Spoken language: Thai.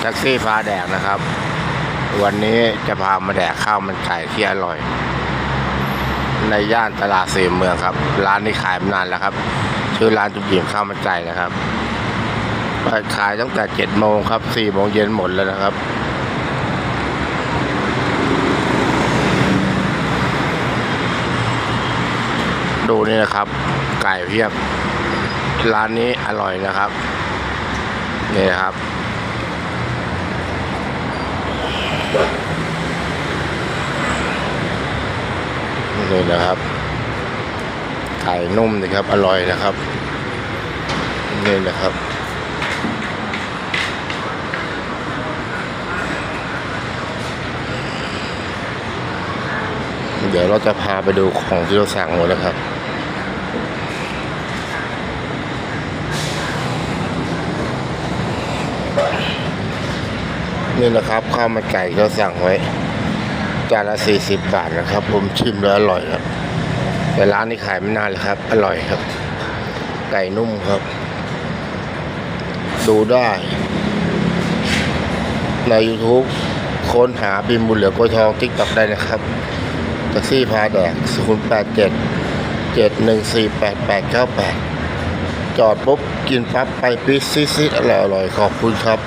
แท็กซี่พาแดกนะครับ วันนี้จะพามาแดกข้าวมันไก่ที่อร่อย ในย่านตลาดสี่เมืองครับ ร้านนี้ขายมานานแล้วครับ ชื่อร้านจุ๊บหญิงข้าวมันไก่นะครับเปิดขายตั้งแต่เจ็ดโมงครับสี่โมงเย็นหมดแล้วนะครับ ดูนี่นะครับ ไก่เพียบ ร้านนี้อร่อยนะครับนี่นะครับ นี่นะครับ ไก่นุ่มนะครับ อร่อยนะครับ นี่นะครับเดี๋ยวเราจะพาไปดูของที่เราสั่งหมดนะครับ นี่นะครับข้าวมันไก่ที่เราสั่งไว้ จานละสี่สิบบาทนะครับ ผมชิมแล้วอร่อยครับ แต่ร้านนี้ขายไม่นานเลยครับ อร่อยครับ ไก่นุ่มครับ ดูได้ ใน YouTube ค้นหาบิมบุญเหลือกล้วยทองติ๊กต็อกได้นะครับแท็กซี่พาแดก0 8 7 7 1 4 8 8 9 8จอดปุ๊บ กินปั๊บไปปิดซิดๆอร่อยๆขอบคุณครับ